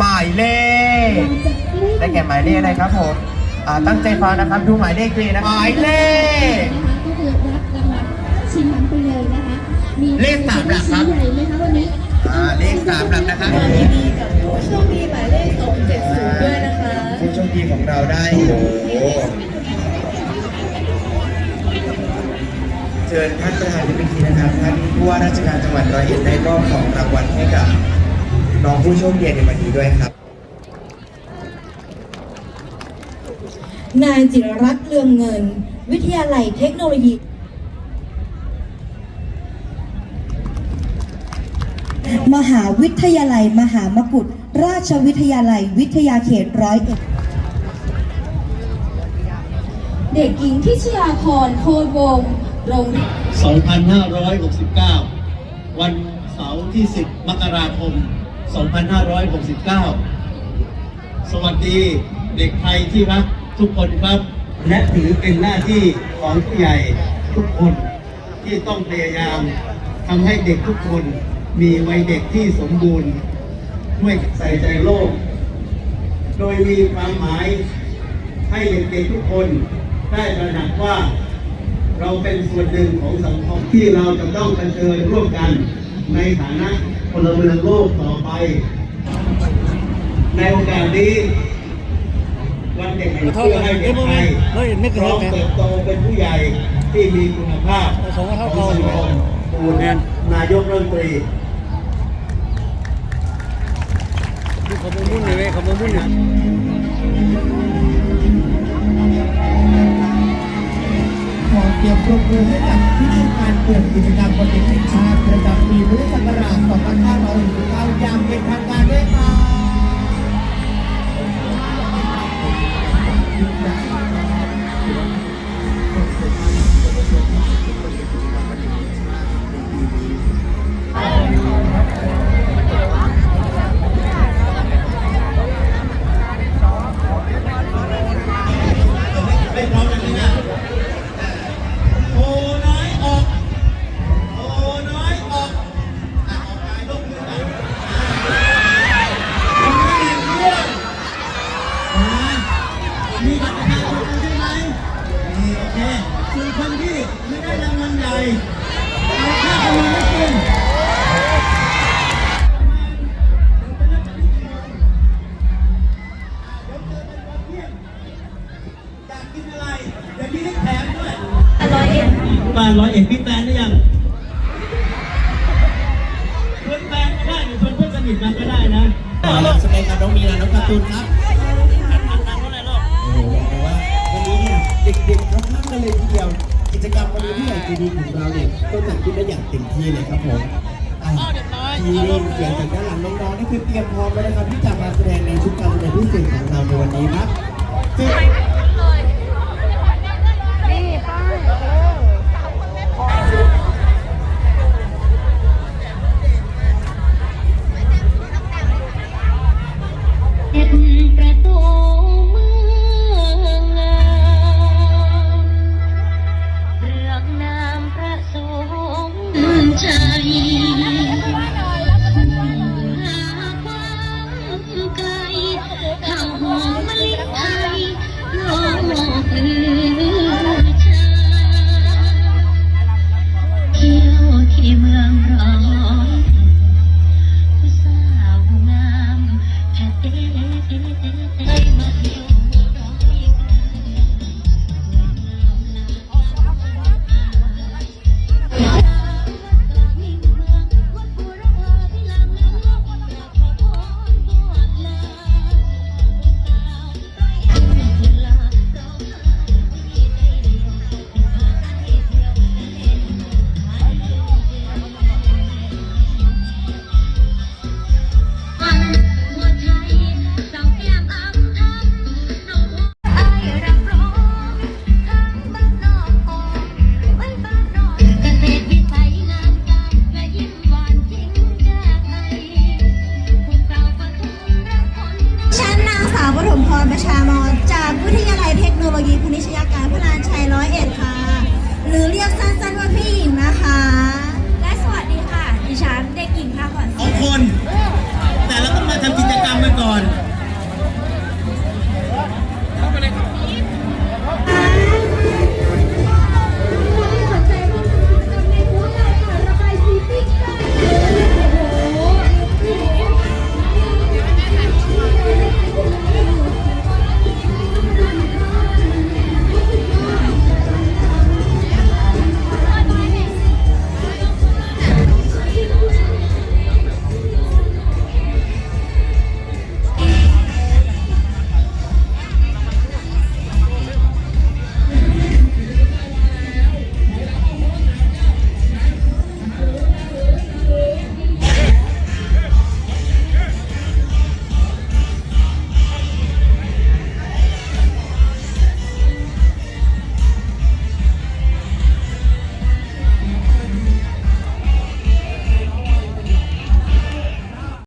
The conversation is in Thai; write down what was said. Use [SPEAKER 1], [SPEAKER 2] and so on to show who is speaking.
[SPEAKER 1] หมายเลข ได้แก่หมายเลขอะไรครับผมอ่าตั้งใจฟังนะครับดูหมายเลขดีนะหมายเลข
[SPEAKER 2] ก็คือรับรางวัลชิงหลังไปเลยนะคะมี
[SPEAKER 1] เลขสามหลักครับ
[SPEAKER 2] ชิ้นใหญ่ไหมคะวันนี้
[SPEAKER 1] อ่าเลขสามหลักนะครับ
[SPEAKER 3] ดีกับผู้โชคดีหมายเลข270ด้วยนะคะ
[SPEAKER 1] ผู้โชคดีของเราได้โอ้โหเชิญท่านประธานในพิธีนะครับท่านผู้ว่าราชการจังหวัดร้อยเอ็ดได้มอบของรางวัลให้กับ น้องผู้โชคดีในวันนี้ด้วยครับ
[SPEAKER 4] นายจิรรัตน์เรืองเงิน วิทยาลัยเทคโนโลยีมหาวิทยาลัย มหามกุฏราชวิทยาลัย วิทยาเขตร้อยเอ็ด
[SPEAKER 2] เด็กหญิงทิชยาพรโคดวงศ์โรงเรียน
[SPEAKER 5] 2569 วันเสาร์ที่ 10 มกราคม 2569 สวัสดีเด็กไทยที่รักทุกคนครับ และถือเป็นหน้าที่ของผู้ใหญ่ทุกคนที่ต้องพยายามทำให้เด็กทุกคนมีวัยเด็กที่สมบูรณ์ด้วยใส่ใจโลก โดยมีความหมายให้เด็กๆทุกคนได้ตระหนักว่า เราเป็นส่วนหนึ่งของสังคมที่เราจะต้องเผชิญร่วมกันในฐานะ พลเมืองโลกต่อไป ในโอกาสนี้ วันเด็กแห่งเพื่อให้เด็กไทยพร้อมเติบโตเป็นผู้ใหญ่ที่มีคุณภาพของสังคมปูนนายกรัฐมนตรี
[SPEAKER 6] ขโมยมุ่นเลยเว้ยขโมยมุ่นเลย
[SPEAKER 1] เตรียวปรบมือให้กับที่มีการเปิดกิจกรรมวันเด็กแห่งชาติประจำปีพุทธศักราช2569อย่างเป็นทางการด้วยค่ะ มไม่กินอยากกินอะไรเดี๋ยวพี่ให้แถมด้วย
[SPEAKER 3] ร้อยเอ็ด
[SPEAKER 5] บ้านร้อยเอ็ดพี่แฟนหรือยังชวนแฟนก็ได้หรือชวนเพื่อนสนิทมาก็ได้นะ
[SPEAKER 1] แสดงกับน้องมีนาน้องการ์ตูนครับโอ้โหบอกเลยว่าวันนี้เนี่ยเด็กๆเขาข้างกันเลยทีเดียว กิจกรรมวันนี้ที่ใหญ่ใจดีของเราเนี่ยก็จัดขึ้นได้อย่างเต็มที่เลยครับผมอะที่ได้เสียงจากด้านหลังน้องๆนี่คือเตรียมพร้อมแล้วนะครับที่จะมาแสดงในชุดการแสดงพิเศษของเราในวันนี้ครับซึ่ง